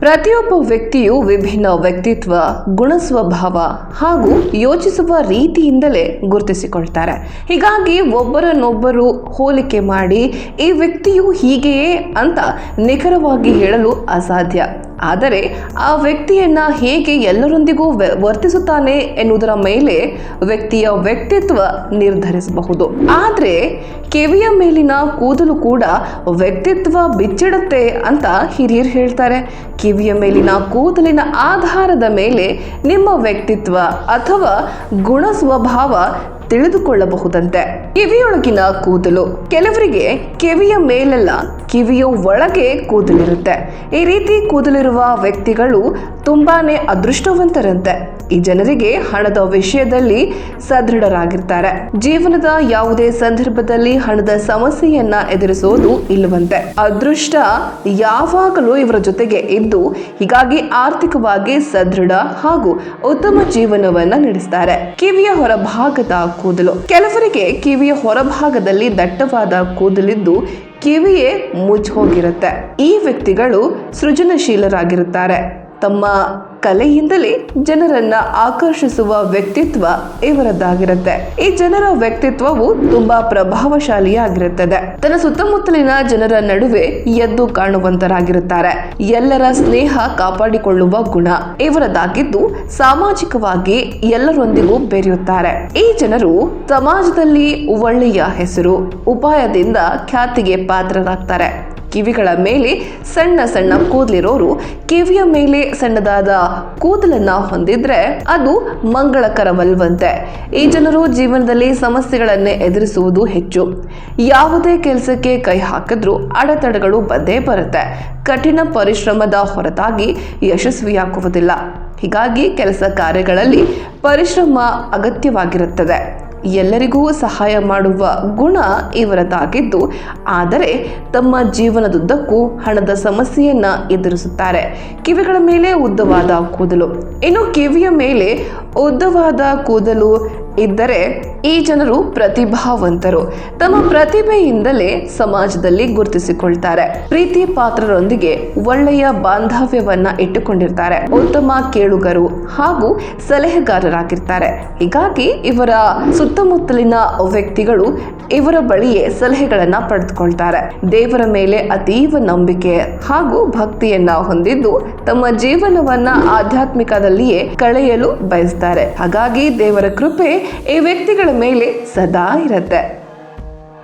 ಪ್ರತಿಯೊಬ್ಬ ವ್ಯಕ್ತಿಯು ವಿಭಿನ್ನ ವ್ಯಕ್ತಿತ್ವ ಗುಣ ಸ್ವಭಾವ ಹಾಗೂ ಯೋಚಿಸುವ ರೀತಿಯಿಂದಲೇ ಗುರುತಿಸಿಕೊಳ್ತಾರೆ. ಹೀಗಾಗಿ ಒಬ್ಬರನ್ನೊಬ್ಬರು ಹೋಲಿಕೆ ಮಾಡಿ, ಈ ವ್ಯಕ್ತಿಯು ಹೀಗೆಯೇ ಅಂತ ನಿಖರವಾಗಿ ಹೇಳಲು ಅಸಾಧ್ಯ. ಆದರೆ ಆ ವ್ಯಕ್ತಿಯನ್ನ ಹೇಗೆ ಎಲ್ಲರೊಂದಿಗೂ ವರ್ತಿಸುತ್ತಾನೆ ಎನ್ನುವುದರ ಮೇಲೆ ವ್ಯಕ್ತಿಯ ವ್ಯಕ್ತಿತ್ವ ನಿರ್ಧರಿಸಬಹುದು. ಆದರೆ ಕಿವಿಯ ಮೇಲಿನ ಕೂದಲು ಕೂಡ ವ್ಯಕ್ತಿತ್ವ ಬಿಚ್ಚಿಡುತ್ತೆ ಅಂತ ಹಿರಿಯರು ಹೇಳ್ತಾರೆ. ಕಿವಿಯ ಮೇಲಿನ ಕೂದಲಿನ ಆಧಾರದ ಮೇಲೆ ನಿಮ್ಮ ವ್ಯಕ್ತಿತ್ವ ಅಥವಾ ಗುಣ ಸ್ವಭಾವ ತಿಳಿದುಕೊಳ್ಳಬಹುದಂತೆ. ಕಿವಿಯೊಳಗಿನ ಕೂದಲು. ಕೆಲವರಿಗೆ ಕಿವಿಯ ಮೇಲೆಲ್ಲ ಕಿವಿಯ ಒಳಗೆ ಕೂದಲಿರುತ್ತೆ. ಈ ರೀತಿ ಕೂದಲಿರುವ ವ್ಯಕ್ತಿಗಳು ತುಂಬಾನೇ ಅದೃಷ್ಟವಂತರಂತೆ. ಈ ಜನರಿಗೆ ಹಣದ ವಿಷಯದಲ್ಲಿ ಸದೃಢರಾಗಿರ್ತಾರೆ. ಜೀವನದ ಯಾವುದೇ ಸಂದರ್ಭದಲ್ಲಿ ಹಣದ ಸಮಸ್ಯೆಯನ್ನ ಎದುರಿಸೋದು ಇಲ್ಲವಂತೆ. ಅದೃಷ್ಟ ಯಾವಾಗಲೂ ಇವರ ಜೊತೆಗೆ ಇದ್ದು, ಹೀಗಾಗಿ ಆರ್ಥಿಕವಾಗಿ ಸದೃಢ ಹಾಗೂ ಉತ್ತಮ ಜೀವನವನ್ನ ನಡೆಸ್ತಾರೆ. ಕಿವಿಯ ಹೊರಭಾಗದ ಕೂದಲು. ಕೆಲವರಿಗೆ ಕಿವಿಯ ಹೊರಭಾಗದಲ್ಲಿ ದಟ್ಟವಾದ ಕೂದಲಿದ್ದು ಕಿವಿಯೇ ಮುಚ್ಚ ಹೋಗಿರುತ್ತೆ ಈ ವ್ಯಕ್ತಿಗಳು ಸೃಜನಶೀಲರಾಗಿರುತ್ತಾರೆ. ತಮ್ಮ ಕಲೆಯಿಂದಲೇ ಜನರನ್ನ ಆಕರ್ಷಿಸುವ ವ್ಯಕ್ತಿತ್ವ ಇವರದ್ದಾಗಿರುತ್ತೆ. ಈ ಜನರ ವ್ಯಕ್ತಿತ್ವವು ತುಂಬಾ ಪ್ರಭಾವಶಾಲಿಯಾಗಿರುತ್ತದೆ. ತನ್ನ ಸುತ್ತಮುತ್ತಲಿನ ಜನರ ನಡುವೆ ಎದ್ದು ಕಾಣುವಂತರಾಗಿರುತ್ತಾರೆ. ಎಲ್ಲರ ಸ್ನೇಹ ಕಾಪಾಡಿಕೊಳ್ಳುವ ಗುಣ ಇವರದ್ದಾಗಿದ್ದು ಸಾಮಾಜಿಕವಾಗಿ ಎಲ್ಲರೊಂದಿಗೂ ಬೆರೆಯುತ್ತಾರೆ. ಈ ಜನರು ಸಮಾಜದಲ್ಲಿ ಒಳ್ಳೆಯ ಹೆಸರು, ಉಪಾಯದಿಂದ ಖ್ಯಾತಿಗೆ ಪಾತ್ರರಾಗ್ತಾರೆ. ಕಿವಿಗಳ ಮೇಲೆ ಸಣ್ಣ ಸಣ್ಣ ಕೂದಲಿರೋರು ಕಿವಿಯ ಮೇಲೆ ಸಣ್ಣದಾದ ಕೂದಲನ್ನ ಹೊಂದಿದ್ರೆ ಅದು ಮಂಗಳಕರವಲ್ವಂತೆ. ಈ ಜನರು ಜೀವನದಲ್ಲಿ ಸಮಸ್ಯೆಗಳನ್ನೇ ಎದುರಿಸುವುದು ಹೆಚ್ಚು. ಯಾವುದೇ ಕೆಲಸಕ್ಕೆ ಕೈ ಹಾಕಿದ್ರೂ ಅಡೆತಡೆಗಳು ಬಂದೇ ಬರುತ್ತೆ. ಕಠಿಣ ಪರಿಶ್ರಮದ ಹೊರತಾಗಿ ಯಶಸ್ವಿಯಾಗುವುದಿಲ್ಲ. ಹೀಗಾಗಿ ಕೆಲಸ ಕಾರ್ಯಗಳಲ್ಲಿ ಪರಿಶ್ರಮ ಅಗತ್ಯವಾಗಿರುತ್ತದೆ. ಎಲ್ಲರಿಗೂ ಸಹಾಯ ಮಾಡುವ ಗುಣ ಇವರದಾಗಿದ್ದು, ಆದರೆ ತಮ್ಮ ಜೀವನದುದ್ದಕ್ಕೂ ಹಣದ ಸಮಸ್ಯೆಯನ್ನ ಎದುರಿಸುತ್ತಾರೆ. ಕಿವಿಗಳ ಮೇಲೆ ಉದ್ದವಾದ ಕೂದಲು. ಇನ್ನು ಕಿವಿಯ ಮೇಲೆ ಉದ್ದವಾದ ಕೂದಲು ಇದ್ದರೆ ಈ ಜನರು ಪ್ರತಿಭಾವಂತರು. ತಮ್ಮ ಪ್ರತಿಭೆಯಿಂದಲೇ ಸಮಾಜದಲ್ಲಿ ಗುರುತಿಸಿಕೊಳ್ತಾರೆ. ಪ್ರೀತಿ ಪಾತ್ರರೊಂದಿಗೆ ಒಳ್ಳೆಯ ಬಾಂಧವ್ಯವನ್ನ ಇಟ್ಟುಕೊಂಡಿರ್ತಾರೆ. ಉತ್ತಮ ಕೇಳುಗರು ಹಾಗೂ ಸಲಹೆಗಾರರಾಗಿರ್ತಾರೆ. ಹೀಗಾಗಿ ಇವರ ಸುತ್ತಮುತ್ತಲಿನ ವ್ಯಕ್ತಿಗಳು ಇವರ ಬಳಿಯೇ ಸಲಹೆಗಳನ್ನ ಪಡೆದುಕೊಳ್ತಾರೆ. ದೇವರ ಮೇಲೆ ಅತೀವ ನಂಬಿಕೆ ಹಾಗೂ ಭಕ್ತಿಯನ್ನ ಹೊಂದಿದ್ದು ತಮ್ಮ ಜೀವನವನ್ನ ಆಧ್ಯಾತ್ಮಿಕದಲ್ಲಿಯೇ ಕಳೆಯಲು ಬಯಸ್ತಾರೆ. ಹಾಗಾಗಿ ದೇವರ ಕೃಪೆ ಈ ವ್ಯಕ್ತಿಗಳ ಮೇಲೆ ಸದಾ ಇರುತ್ತೆ.